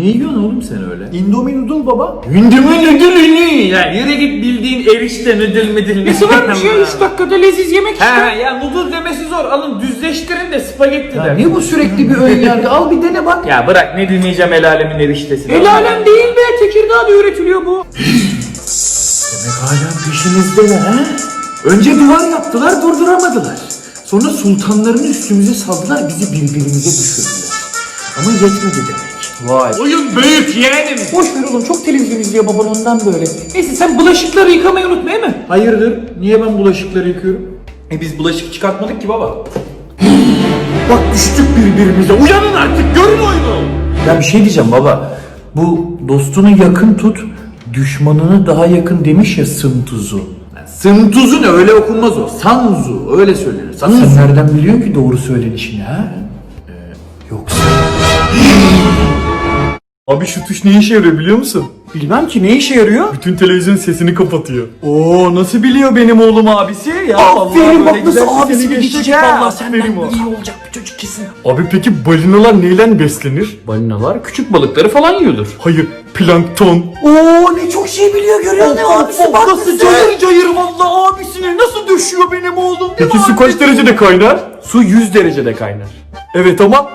Ne yiyorsun oğlum sen öyle? Indomie noodle baba. Hündümün ödülünü. Ya yürü git bildiğin erişte müdül müdül. Nesi varmış ya 3 dakikada leziz yemek işte. He ya noodle demesi zor. Alın düzleştirin de spagetti de. ne bu sürekli bir ön yargı? Al bir dene bak. Ya bırak ne dinleyeceğim el alemin eriştesini. El alem değil be Tekirdağ'da üretiliyor bu. Demek hala peşimizdeler ha? Önce duvar yaptılar durduramadılar. Sonra sultanların üstümüze saldılar bizi birbirimize düşürdüler. Ama yetmedi demek. Vay. Oyun büyük yeğenim. Boş ver oğlum çok televizyon izliyor baban ondan böyle. Neyse sen bulaşıkları yıkamayı unutma değil mi? Hayırdır? Niye ben bulaşıkları yıkıyorum? E biz bulaşık çıkartmadık ki baba. Bak düştük birbirimize. Uyanın artık görün oyunu. Ya bir şey diyeceğim baba. Bu dostunu yakın tut, düşmanını daha yakın demiş ya sıntuzu. Sımtuzu ne öyle okunmaz o. Sanzu öyle söylenir. Sanzu. Sen nereden biliyorsun ki doğru söylenişini ha? Abi şu tuş ne işe yarıyor biliyor musun? Bilmem ki ne işe yarıyor? Bütün televizyon sesini kapatıyor. Oo nasıl biliyor benim oğlum abisi? Ya Aferin, bak nasıl abisi abisini geçecek. Valla senden o. iyi olacak bir çocuk kesin. Abi peki balinalar neyle beslenir? Balinalar küçük balıkları falan yiyordur. Hayır, plankton. Oo ne çok şey biliyor görüyor musun abisi bak nasıl cayır cayır valla abisine nasıl düşüyor benim oğlum Değil Peki mi su abi? kaç derecede kaynar? Su 100 derecede kaynar. Evet ama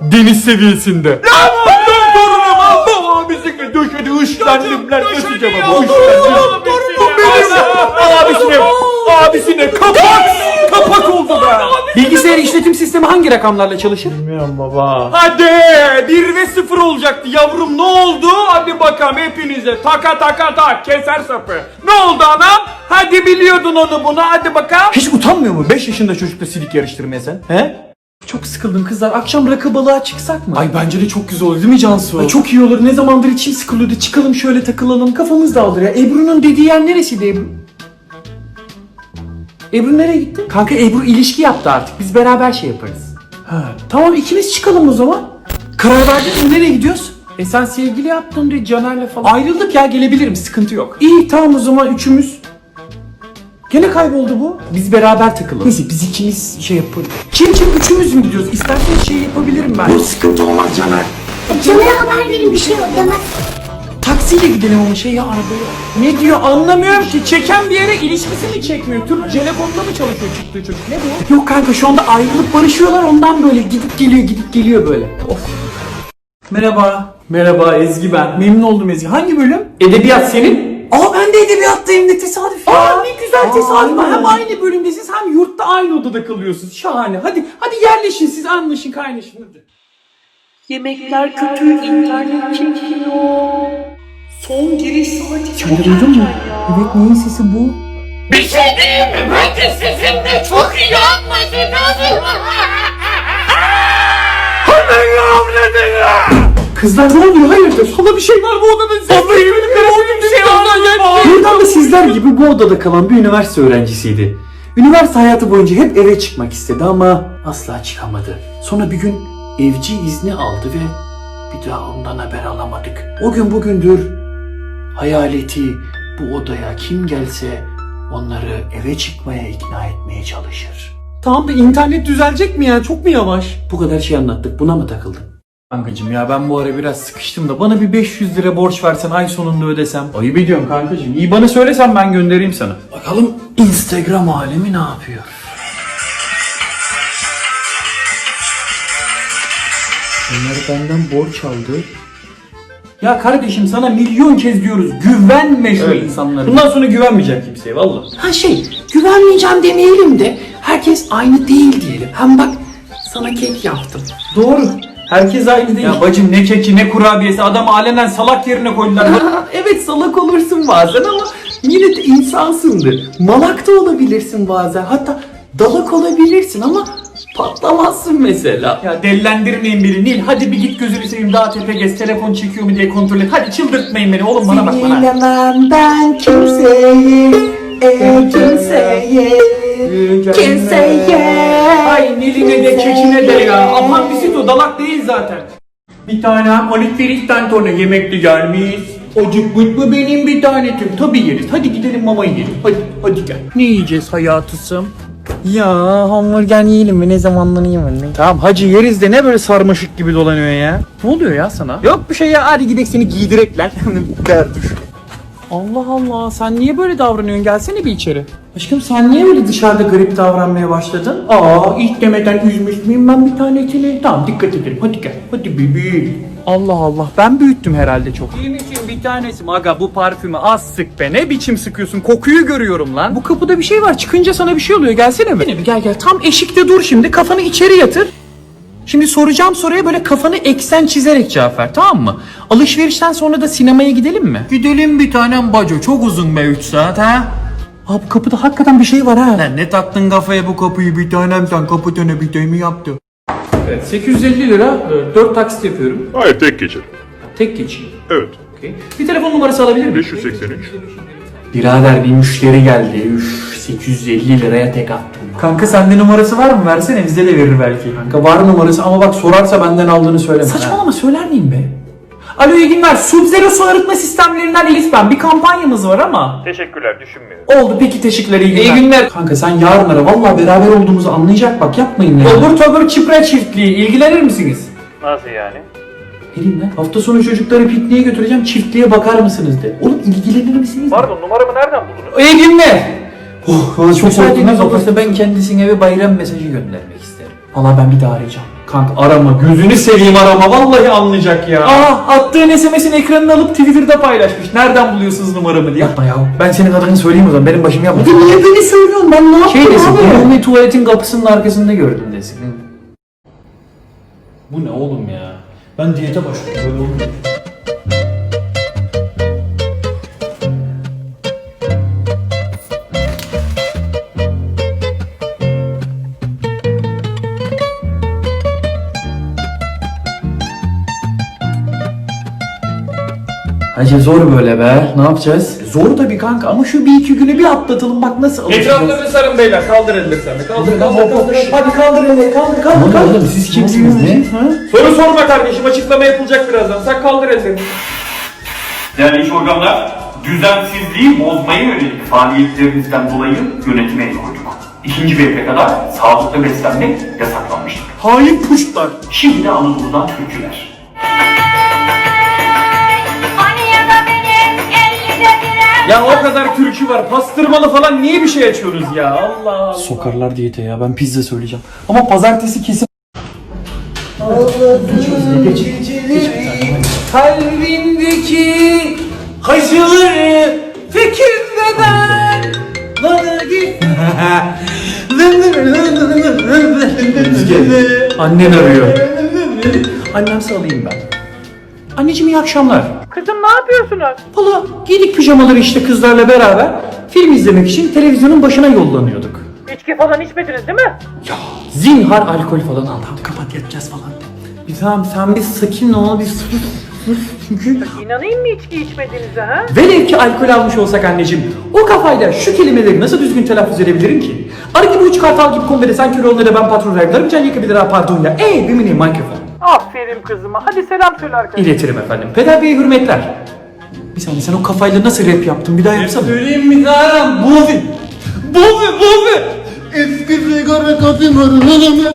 deniz seviyesinde. Lan ben torunum Allah abisine döşedi ışlandım lan nasıl cevabı ışlandım. Benim abisine abisine kapak kapak oldu be. Bilgisayar işletim sistemi hangi rakamlarla çalışır? Bilmiyorum baba. Hadi 1 ve 0 olacaktı yavrum ne oldu? Hadi bakalım hepinize taka taka tak keser sapı. Ne oldu anam? Hadi biliyordun onu bunu hadi bakalım. Hiç utanmıyor mu 5 yaşında çocukla silik yarıştırmaya sen? He? Çok sıkıldım kızlar. Akşam rakı balığa çıksak mı? Ay bence de çok güzel olur değil mi Cansu? Ay çok iyi olur. Ne zamandır içim sıkılıyordu. Çıkalım şöyle takılalım. Kafamız dağılır ya. Ebru'nun dediği yer neresiydi Ebru? Ebru nereye gitti? Kanka Ebru ilişki yaptı artık. Biz beraber şey yaparız. Ha, tamam ikimiz çıkalım o zaman. Karar verdin mi? Nereye gidiyoruz? E sen sevgili yaptın diye Caner'le falan. Ayrıldık ya gelebilirim sıkıntı yok. İyi tamam o zaman üçümüz. Gene kayboldu bu. Biz beraber takılalım. Neyse biz ikimiz şey yaparız. Kim kim üçümüz mü gidiyoruz? İsterseniz şey yapabilirim ben. Caner'e haber verin bir şey yok demez. Taksiyle gidelim ama şey ya arabaya. Ne diyor anlamıyorum ki. Çeken bir yere ilişkisi mi çekmiyor? Türk Telekom'da mı çalışıyor çıktığı çocuk? Ne bu? Yok kanka şu anda ayrılıp barışıyorlar ondan böyle gidip geliyor gidip geliyor böyle. Of. Merhaba. Merhaba Ezgi ben. Memnun oldum Ezgi. Hangi bölüm? Edebiyat senin. Aa ben de edebiyattayım ne tesadüf ya. Aa ne güzel tesadüf. Hem aynı bölümdesiniz hem yurtta aynı odada kalıyorsunuz. Şahane. Hadi hadi yerleşin siz anlaşın kaynaşın hadi. Yemekler kötü, internet çekiyor. Son giriş saati çok duydun mu? Evet neyin sesi bu? Bir şey diyeyim mi? Bence sizinle çok iyi anlaşacağız. Kızlar ne oluyor hayırdır? Hala bir şey var bu odada. Vallahi yemin ederim bir şey var. Buradan da sizler gibi bu odada kalan bir üniversite öğrencisiydi. Üniversite hayatı boyunca hep eve çıkmak istedi ama asla çıkamadı. Sonra bir gün evci izni aldı ve bir daha ondan haber alamadık. O gün bugündür hayaleti bu odaya kim gelse onları eve çıkmaya ikna etmeye çalışır. Tamam da internet düzelecek mi ya? Çok mu yavaş? Bu kadar şey anlattık. Buna mı takıldın? Kankacım ya ben bu ara biraz sıkıştım da bana bir 500 lira borç versen ay sonunda ödesem. Ayıp ediyorum kankacım. İyi bana söylesen ben göndereyim sana. Bakalım Instagram alemi ne yapıyor? Onlar benden borç aldı. Ya kardeşim sana milyon kez diyoruz güvenme şu insanlara. Bundan sonra güvenmeyeceğim kimseye valla. Ha şey güvenmeyeceğim demeyelim de herkes aynı değil diyelim. Hem bak sana kek yaptım. Doğru. Herkes aynı değil. Ya bacım ne keki ne kurabiyesi adam alenen salak yerine koydular. evet salak olursun bazen ama yine de insansındır. Malak da olabilirsin bazen. Hatta dalak olabilirsin ama patlamazsın mesela. Ya delilendirmeyin beni Nil. Hadi bir git gözünü seveyim daha tepe gez. Telefon çekiyor mu diye kontrol et. Hadi çıldırtmayın beni oğlum bana bak bana. Sinirlemem ben kimseyi, e, kimseyi, kimseye. Ay Nil'ine de kekine de ya. Aman bizi o dalak değil zaten. Bir tane Oliferik'ten sonra yemekli gelmiş. Acıkmış mı benim bir tanetim? Tabii yeriz. Hadi gidelim mama yiyelim. Hadi, hadi gel. Ne yiyeceğiz hayatısım? Ya hamburger yiyelim mi? Ne zamandan yiyelim Tamam hacı yeriz de ne böyle sarmaşık gibi dolanıyor ya? Ne oluyor ya sana? Yok bir şey ya hadi gidelim seni giydirek lan. Allah Allah sen niye böyle davranıyorsun gelsene bir içeri. Aşkım sen niye böyle dışarıda garip davranmaya başladın? Aa ilk demeden üzmüş müyüm ben bir tanesini? Tamam dikkat edelim hadi gel hadi bebeğim. Allah Allah ben büyüttüm herhalde çok. İyi misin bir tanesi aga bu parfümü az sık be ne biçim sıkıyorsun kokuyu görüyorum lan. Bu kapıda bir şey var çıkınca sana bir şey oluyor gelsene mi? Gel gel tam eşikte dur şimdi kafanı içeri yatır. Şimdi soracağım soruya böyle kafanı eksen çizerek cevap ver tamam mı? Alışverişten sonra da sinemaya gidelim mi? Gidelim bir tanem baco çok uzun be 3 saat ha. Abi kapıda hakikaten bir şey var ha. Lan ne taktın kafaya bu kapıyı bir tanem sen kapı tane bir mi yaptı? Evet 850 lira 4 taksit yapıyorum. Hayır tek gece. Tek geçeyim. Evet. Okey. Bir telefon numarası alabilir miyim? 583. Birader bir müşteri geldi. Üf 850 liraya tek attım. Kanka sende numarası var mı? Versene bize de verir belki. Kanka var numarası ama bak sorarsa benden aldığını söyleme. Saçmalama söyler miyim be? Alo iyi günler. Sub-Zero su arıtma sistemlerinden Elif ben. Bir kampanyamız var ama. Teşekkürler düşünmüyorum. Oldu peki teşekkürler iyi günler. İyi günler. Kanka sen yarın ara. Valla beraber olduğumuzu anlayacak bak yapmayın ya. Obur tobur çipre çiftliği. ilgilenir misiniz? Nasıl yani? Ne diyeyim lan? Hafta sonu çocukları pikniğe götüreceğim. Çiftliğe bakar mısınız de. Oğlum ilgilenir misiniz? Pardon numaramı nereden buldunuz? İyi günler. Oh, valla çok soğuktunuz. Olursa ben kendisine bir bayram mesajı göndermek isterim. Valla ben bir daha arayacağım. Kanka arama gözünü seveyim arama vallahi anlayacak ya. Aa attığın SMS'in ekranını alıp Twitter'da paylaşmış. Nereden buluyorsunuz numaramı diye. Yapma ya. Ben senin adını söyleyeyim o zaman benim başım yapma. niye beni söylüyorsun ben ne yaptım şey desin, Umumi tuvaletin kapısının arkasında gördüm desin. Bu ne oğlum ya? Ben diyete başlıyorum böyle olmuyor. Hacı zor böyle be. Ne yapacağız? Zor tabii kanka ama şu bir iki günü bir atlatalım bak nasıl alışacağız. Etraflarını sarın beyler kaldır elleri sen de. Kaldır Kaldır, kaldır kaldır, kaldır. Hadi kaldır elleri kaldır kaldır. kaldır. Oğlum siz kimsiniz ne? Soru sorma kardeşim açıklama yapılacak birazdan. Sen kaldır ellerini. Değerli iş organlar, düzensizliği bozmaya yönelik faaliyetlerinizden dolayı yönetime el koyduk. İkinci eve kadar sağlıklı beslenmek yasaklanmıştır. Hain puşlar. Şimdi de Anadolu'dan türküler. Ya o kadar türkü var. Pastırmalı falan niye bir şey açıyoruz ya? Allah Allah. Sokarlar diyete ya. Ben pizza söyleyeceğim. Ama pazartesi kesin Kalbindeki haşıları fikirden bana git. Annen arıyor. Annemse alayım ben. Anneciğim iyi akşamlar. Kızım ne yapıyorsunuz? Valla giydik pijamaları işte kızlarla beraber film izlemek için televizyonun başına yollanıyorduk. İçki falan içmediniz değil mi? Ya zinhar alkol falan al. Tamam kapat yatacağız falan. Bir tamam sen bir sakin ol bir sus. Çünkü İnanayım mı içki içmediğinize ha? velev ki alkol almış olsak anneciğim o kafayla şu kelimeleri nasıl düzgün telaffuz edebilirim ki? Arı gibi üç kartal gibi konvere sen kör onlara ben patron raylarım can yakabilir ha pardon ya. Ey bir mini mikrofon. Aferin kızıma. Hadi selam söyle arkadaşlar. İletirim efendim. Peder Bey'e hürmetler. Bir saniye sen o kafayla nasıl rap yaptın bir daha yapsana. Söyleyeyim mi Zaran? Bovi. Bovi Bovi. Eski sigara kadınları